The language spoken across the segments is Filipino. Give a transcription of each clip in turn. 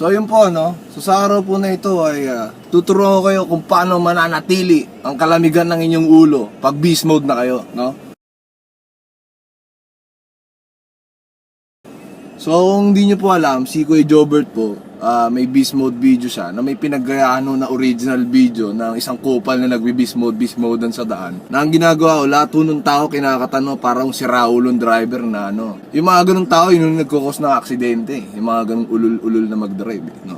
So yun po no. So sa araw po na ito ay ah, tuturuan ko kayo kung paano mananatili ang kalamigan ng inyong ulo pag beast mode na kayo, no? So kung hindi nyo po alam, si Kuya Jobert po, ah, may beast mode video siya na may pinagayaan ho na original video ng isang kupal na nagbe-beast mode, beast mode sa daan. Na ang ginagawa ko, lahat ng tao kinakatano parang si Raulong driver na ano. Yung mga ganung tao, yun yung nagkukos ng aksidente. Yung mga ganung ulul-ulul na mag-drive, eh, no?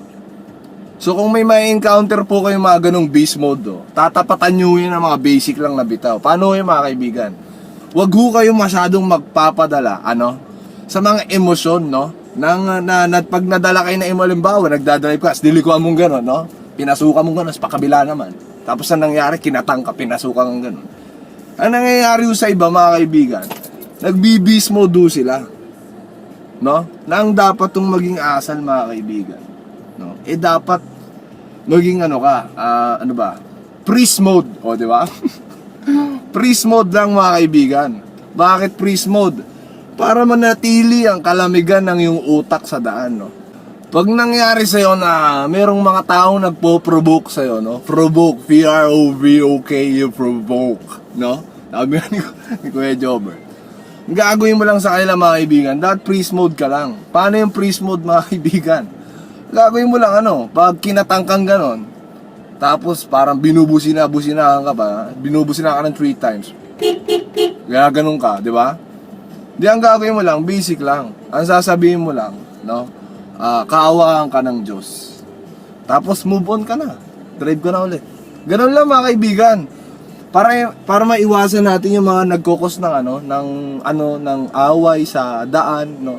So kung may may encounter po kayo mga ganung beast mode, oh, tatapatan nyo yun ng mga basic lang na bitaw. Paano yun mga kaibigan? Huwag ho kayo masyadong magpapadala, ano? Sa mga emosyon, no? Nang, na, na, pag nadala kayo na emo, halimbawa, nagdadrive ka, tapos dilikuan mong gano'n, no? Pinasukan mong gano'n, tapos pakabila naman. Tapos ang nangyari, kinatang ka, pinasukan kang gano'n. Ang nangyayari sa iba, mga kaibigan, nagbi-beast mode ho sila. No? Na ang dapat tong maging asal, mga kaibigan. No? Eh, dapat maging ano ka, ah, ano ba? Priest mode, o di ba? priest mode lang mga kaibigan. Bakit priest mode? Para manatili ang kalamigan ng iyong utak sa daan, no? Pag nangyari sa'yo na merong mga taong nagpo-provoke sa'yo, no? Provoke, P-R-O-V-O-K, you provoke, no? Sabi nga ni, ni Kuya Jobber. Gagawin mo lang sa kanila mga kaibigan, dapat priest mode ka lang. Paano yung priest mode mga kaibigan? Gagawin mo lang ano, pag kinatangkang ganon, tapos parang binubusina-busina ka pa, binubusina ka ng three times. Kaya ganun ka, di ba? Di ang gagawin mo lang, basic lang. Ang sasabihin mo lang, no? Ah, kaawaan ka ng Diyos. Tapos move on ka na. Drive ka na ulit. Ganun lang mga kaibigan. Para para maiwasan natin yung mga nagkokos ng ano, ng ano ng away sa daan, no.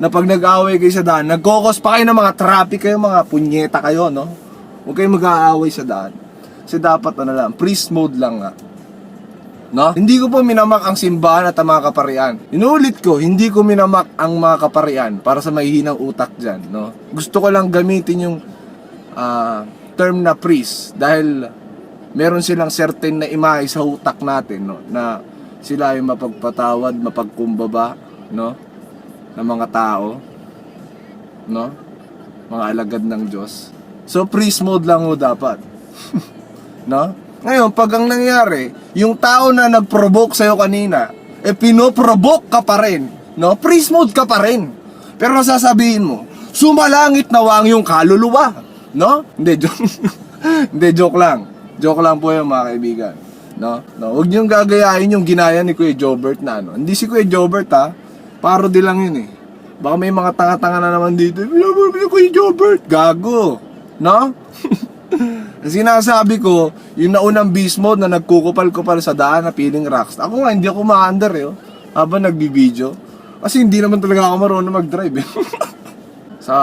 Na pag nag-away kayo sa daan, nagkokos pa kayo ng mga traffic kayo, mga punyeta kayo, no. Huwag kayong mag-aaway sa daan. Kasi dapat ano lang, priest mode lang nga. No? Hindi ko po minamak ang simbahan at ang mga kaparian. Inuulit ko, hindi ko minamak ang mga kaparian para sa mahihinang utak dyan. No? Gusto ko lang gamitin yung ah, term na priest dahil meron silang certain na imahe sa utak natin no? na sila ay mapagpatawad, mapagkumbaba no? ng mga tao. No? Mga alagad ng Diyos. So priest mode lang mo dapat. no? Ngayon, pag ang nangyari, yung tao na nag-provoke sa'yo kanina, eh pinoprovoke ka pa rin, no? Priest mode ka pa rin. Pero sasabihin mo, sumalangit na wang yung kaluluwa, no? Hindi, joke. Hindi, joke lang. Joke lang po yung mga kaibigan. No? No, huwag niyong gagayahin yung ginaya ni Kuya Jobert na ano. Hindi si Kuya Jobert ha. Parody lang yun eh. Baka may mga tanga-tanga na naman dito. Kuya Jobert, gago. No? Sinasabi ko, yung naunang beast mode na nagkukupal-kupal sa daan na feeling rocks. Ako nga, hindi ako ma-under eh. oh, Habang nagbibideo. Kasi hindi naman talaga ako marunong mag-drive eh. sa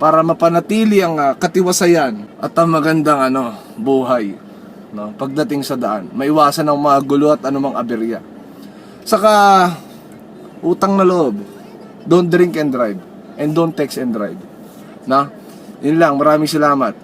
para mapanatili ang ah, katiwasayan at ang magandang ano, buhay no pagdating sa daan maiwasan ang mga gulo at anumang aberya saka utang na loob don't drink and drive and don't text and drive na yun lang maraming salamat